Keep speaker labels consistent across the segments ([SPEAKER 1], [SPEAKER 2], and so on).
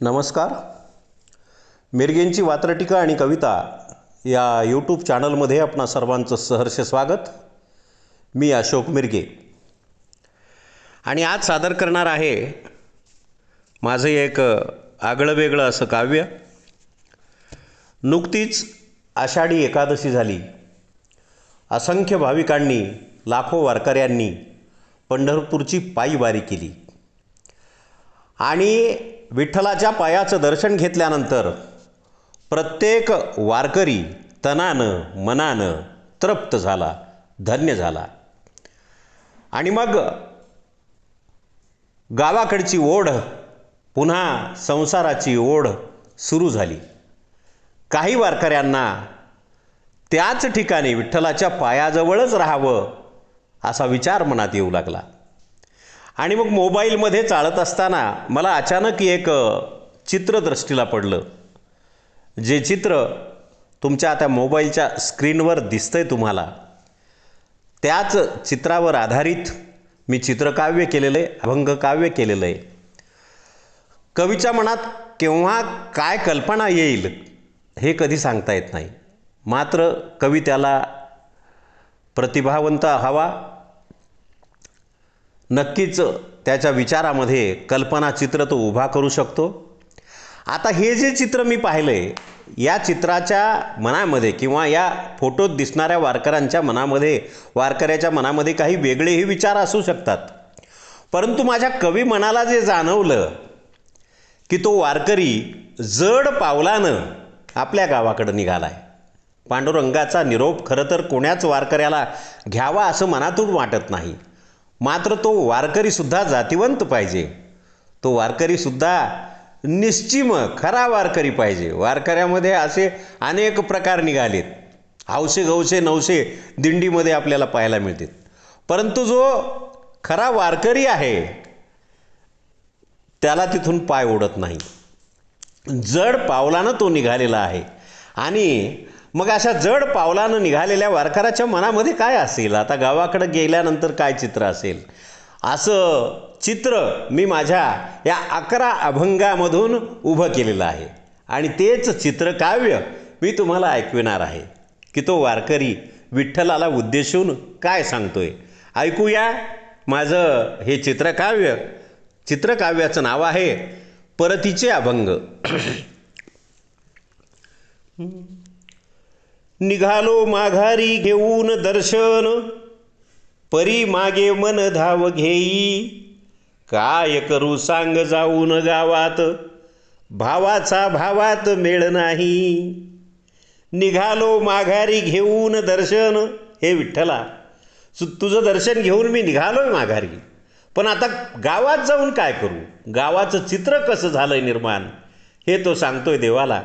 [SPEAKER 1] नमस्कार. मिरगेंची वात्रटिका आणि कविता या यूट्यूब चॅनलमध्ये आपणा सर्वांचं सहर्ष स्वागत. मी अशोक मिरगे. आणि आज सादर करणार आहे माझं एक आगळं वेगळं असं काव्य. नुकतीच आषाढी एकादशी झाली. असंख्य भाविकांनी लाखो वारकऱ्यांनी पंढरपूरची पायीवारी केली. आणि विठ्ठलाच्या पायाचं दर्शन घेतल्यानंतर प्रत्येक वारकरी तनानं मनानं तृप्त झाला धन्य झाला. आणि मग गावाकडची ओढ पुन्हा संसाराची ओढ सुरू झाली. काही वारकऱ्यांना त्याच ठिकाणी विठ्ठलाच्या पायाजवळच राहावं असा विचार मनात येऊ लागला. आणि मग मोबाईलमध्ये चाळत असताना मला अचानक एक चित्र दृष्टीला पडलं. जे चित्र तुमच्या आता मोबाईलच्या स्क्रीनवर दिसतंय तुम्हाला त्याच चित्रावर आधारित मी चित्रकाव्य केलेलं आहे अभंग काव्य केलेलं आहे कवीच्या मनात केव्हा काय कल्पना येईल हे कधी सांगता येत नाही. मात्र कवी त्याला प्रतिभावंत हवा नक्कीच त्याच्या विचारामध्ये कल्पना चित्र तो उभा करू शकतो. आता हे जे चित्र मी पाहिलं आहे या चित्राच्या मनामध्ये किंवा या फोटोत दिसणाऱ्या वारकऱ्यांच्या मनामध्ये वारकऱ्याच्या मनामध्ये काही वेगळेही विचार असू शकतात. परंतु माझ्या कवी मनाला जे जाणवलं की तो वारकरी जड पावलानं आपल्या गावाकडं निघाला आहे पांडुरंगाचा निरोप खरं तर कोण्याच वारकऱ्याला घ्यावा असं मनातून वाटत नाही. मात्र तो वारकरीसुद्धा जातिवंत पाहिजे. तो वारकरीसुद्धा निश्चिम खरा वारकरी पाहिजे. वारकऱ्यामध्ये असे अनेक प्रकार निघालेत. हौशे गवशे नवशे दिंडीमध्ये आपल्याला पाहायला मिळतात परंतु जो खरा वारकरी आहे त्याला तिथून पाय ओढत नाही. जड पावलानं तो निघालेला आहे. आणि मग अशा जड पावलानं निघालेल्या वारकऱ्याच्या मनामध्ये काय असेल? आता गावाकडं गेल्यानंतर काय चित्र असेल? असं चित्र मी माझ्या या अकरा अभंगामधून उभं केलेलं आहे. आणि तेच चित्रकाव्य मी तुम्हाला ऐकविणार आहे. की तो वारकरी विठ्ठलाला उद्देशून काय सांगतोय? ऐकूया माझं हे चित्रकाव्य चित्रकाव्याचं नाव आहे परतीचे अभंग. निघालो माघारी घेऊन दर्शन. परी मागे मन धाव घेई. काय करू सांग जाऊन गावात. भावाचा भावात मेळ नाही. निघालो माघारी घेऊन दर्शन. हे विठ्ठला सु तुझं दर्शन घेऊन मी निघालोय माघारी. पण आता गावात जाऊन काय करू? गावाचं चित्र कसं झालंय निर्माण? हे तो सांगतोय देवाला.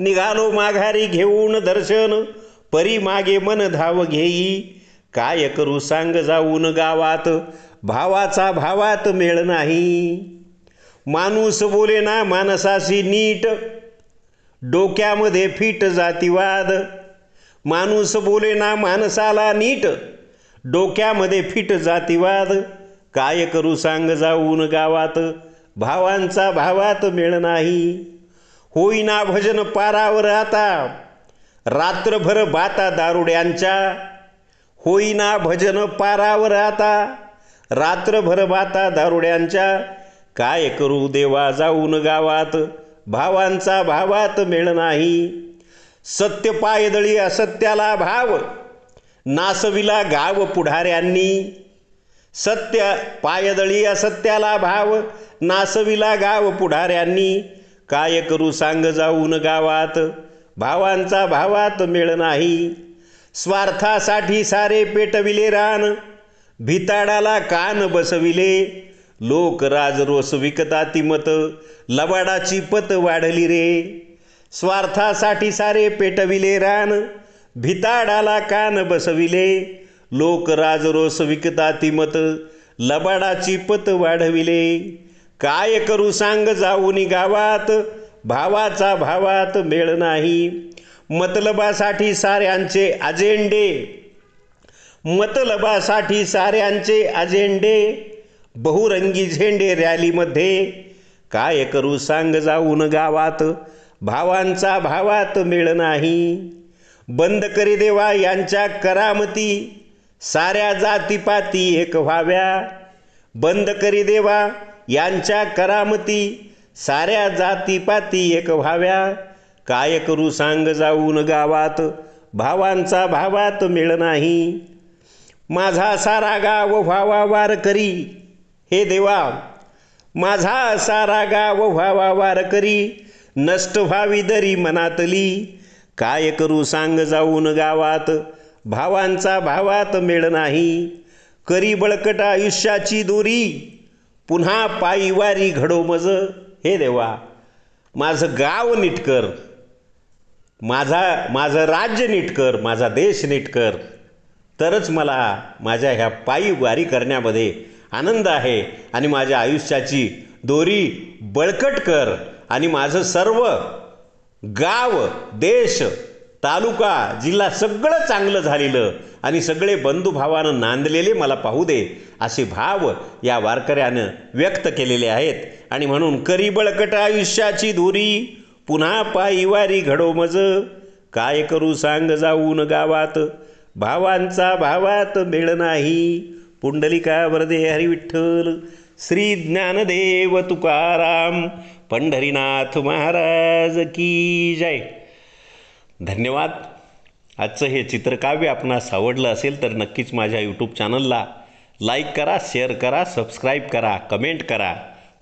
[SPEAKER 1] निघालो माघारी घेऊन दर्शन. परी मागे मन धाव घेई. काय करू सांग जाऊन गावात. भावाचा भावात मेळ नाही. माणूस बोले ना माणसाशी नीट. डोक्यामध्ये फिट जातीवाद. माणूस बोले ना माणसाला नीट. डोक्यामध्ये फिट जातीवाद. काय करू सांग जाऊन गावात. भावांचा भावात मेळ नाही. होईना भजन पारावर आता. रात्रभर बाता दारुड्यांच्या. होईना भजन पारावर आता. रात्रभर बाता दारुड्यांच्या. काय करू देवा जाऊन गावात. भावांचा भावात मेळ नाही. सत्य पायदळी असत्याला भाव. नासविला गाव पुढाऱ्यांनी. सत्य पायदळी असत्याला भाव. नासविला गाव पुढाऱ्यांनी. काय करू सांग जाऊन गावात? भावांचा भावात मेळ नाही. स्वार्थासाठी सारे पेटविले रान. भिताडाला कान बसविले. लोक राजरोस विकता मत. लबाडाची पत वाढली रे. स्वार्थासाठी सारे पेटविले रान. भिताडाला कान बसविले. लोक राजरोस विकता मत. लबाडाची पत वाढविले. काय करू सांग जाऊनी गावात? भावाचा भावात मेळ नाही. मतलबासाठी साऱ्यांचे अजेंडे. मतलबासाठी साऱ्यांचे अजेंडे. बहुरंगी झेंडे रॅलीमध्ये. काय करू सांग जाऊन गावात? भावांचा भावात मेळ नाही. बंद करी देवा यांच्या करामती. साऱ्या जातीपाती एक व्हाव्या. बंद करी देवा यांच्या करामती साऱ्या जातीपाती एक व्हाव्या. काय करू सांग जाऊन गावात? भावांचा भावात मिळ नाही. माझा सारा गाव व्हावा वार करी. हे देवा माझा सारा गाव व्हावा वार करी. नष्ट व्हावी दरी मनातली. काय करू सांग जाऊन गावात? भावांचा भावात मेळ नाही. करी बळकट आयुष्याची दोरी. पुन्हा पायीवारी घडो मज. हे देवा माझं गाव नीट कर. माझा माझं राज्य नीट कर. माझा देश नीट कर. तरच मला माझ्या ह्या पायी वारी करण्यामध्ये आनंद आहे आणि माझ्या आयुष्याची दोरी बळकट कर. आणि माझं सर्व गाव देश तालुका जिल्हा सगळं चांगलं झालेलं आणि सगळे बंधुभावानं नांदलेले मला पाहू दे असे भाव या वारकऱ्यानं व्यक्त केलेले आहेत. आणि म्हणून करी बळकट आयुष्याची धुरी पुन्हा पायीवारी घडो मज. काय करू सांग जाऊन गावात भावांचा भावात मेळ नाही. पुंडलिका वरदे हरिविठ्ठल श्री ज्ञानदेव तुकाराम पंढरीनाथ महाराज की जय. धन्यवाद. आजचं हे चित्रकाव्य आपणास आवडलं असेल तर नक्कीच माझ्या यूट्यूब चॅनलला लाईक करा शेअर करा सबस्क्राईब करा कमेंट करा.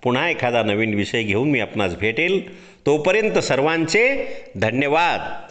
[SPEAKER 1] पुन्हा एखादा नवीन विषय घेऊन मी आपणास भेटेल. तोपर्यंत सर्वांचे धन्यवाद.